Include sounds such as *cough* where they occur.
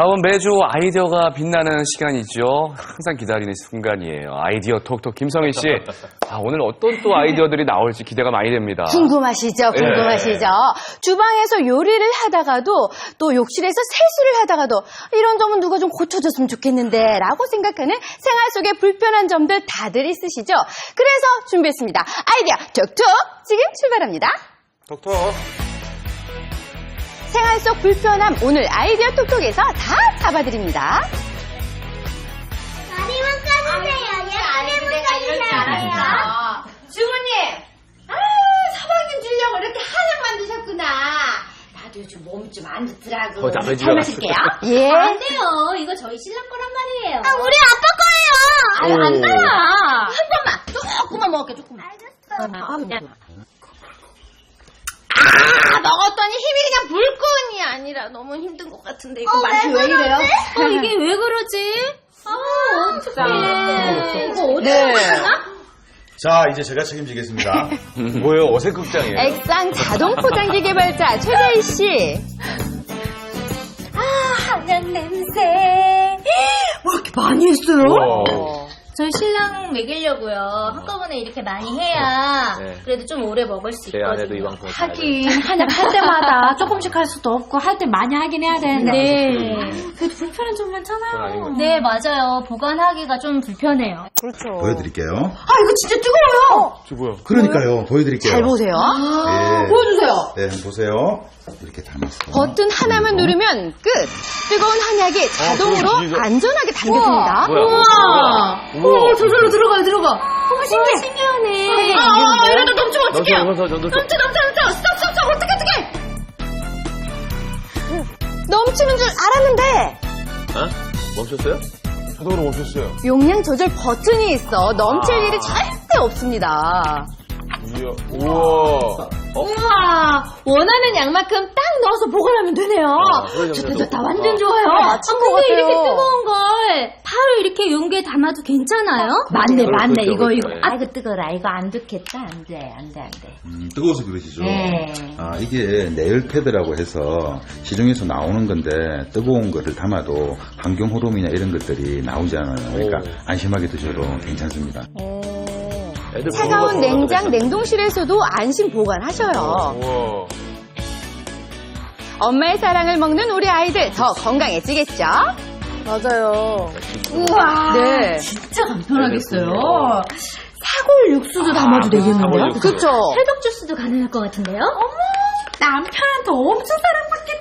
다음은 매주 아이디어가 빛나는 시간이죠. 항상 기다리는 순간이에요. 아이디어 톡톡 김성희 씨. 아, 오늘 어떤 또 아이디어들이 나올지 기대가 많이 됩니다. 궁금하시죠? 궁금하시죠? 주방에서 요리를 하다가도 또 욕실에서 세수를 하다가도 이런 점은 누가 좀 고쳐줬으면 좋겠는데 라고 생각하는 생활 속의 불편한 점들 다들 있으시죠? 그래서 준비했습니다. 아이디어 톡톡 지금 출발합니다. 톡톡. 생활 속 불편함 오늘 아이디어 톡톡에서 다 잡아드립니다. 다리만 까주세요. 예쁘게 만 까주세요. 주부님, 아, 서방님 주려고 이렇게 한약 만드셨구나. 나도 요즘 몸이 좀 안 좋더라고. 어, 나잘 마실게요. 예. 안 돼요. 이거 저희 신랑 거란 말이에요. 아, 우리 아빠 아니, 오. 안 달아. 한 번만, 조금만 먹을게, 조금만. 알겠어. 아, 먹었더니 힘이 그냥 불끈 이 아니라 너무 힘든 것 같은데, 이거 맛이 왜 이래요? 어, 이게 왜 그러지? 아, 어떡해. 이거 어디 네. 자, 이제 제가 책임지겠습니다. *laughs* 뭐예요? 어색 극장이에요. 액상 자동 포장기 개발자 최자희 씨. 아, 한약 냄새. 뭐 이렇게 많이 했어요? 우와. 저희 신랑 먹이려고요. 한꺼번에 이렇게 많이 해야 네. 그래도 좀 오래 먹을 수제 있거든요. 아내도 이 방송을 하긴 한약 할 때마다 조금씩 할 수도 없고 할 때 많이 하긴 해야 되는데 네. 그래도 불편한 점 많잖아요. 네, 맞아요. 보관하기가 좀 불편해요. 그렇죠. 보여드릴게요. 아 이거 진짜 뜨거워요. 저 뭐야? 그러니까요, 보여드릴게요. 잘 보세요. 네. 보여주세요. 네, 한번 보세요. 이렇게 담았어. 버튼 하나만 누르면 끝. 뜨거운 한약이 자동으로 그럼 안전하게 담겨집니다. 뭐야? 우와. 어 저절로 들어가요 들어가. 어머 신기해. 신기하네. 아, 아, 이러다 넘치면 어떡해요? 넘쳐, 넘쳐. 넘쳐, 넘쳐, 넘쳐. 스톱, 스톱, 스톱. 어떡해, 어떡해. 넘치는 줄 알았는데 어? 멈췄어요? 멈췄어요. 용량 조절 버튼이 있어 넘칠 아. 일이 절대 없습니다. 이야, 우와. 어? 우와 원하는 양만큼 딱 넣어서 보관하면 되네요. 그러죠, 좋다. 좋다 완전 좋아요. 맞춘 것 근데 이렇게 같아요. 뜨거운 걸 바로 이렇게 용기에 담아도 괜찮아요? 맞네 그럴 맞네 수 있죠, 이거 이거. 그렇죠. 아 이거 뜨거라 이거 안 좋겠다 안돼 안돼 안돼. 음, 뜨거워서 그러시죠? 네. 아, 이게 네일패드라고 해서 시중에서 나오는 건데 뜨거운 거를 담아도 환경 호르몬이나 이런 것들이 나오지 않아요. 그러니까 오. 안심하게 드셔도 괜찮습니다. 애들 차가운 냉장. 냉동실에서도 안심 보관하셔요. 우와. 엄마의 사랑을 먹는 우리 아이들 더 건강해지겠죠? 맞아요. 우와. 네. 진짜 간편하겠어요. 사골 육수도 담아도 되겠는데요? 그쵸? 해독 주스도 가능할 것 같은데요? 남편한테 엄청 사랑받겠다.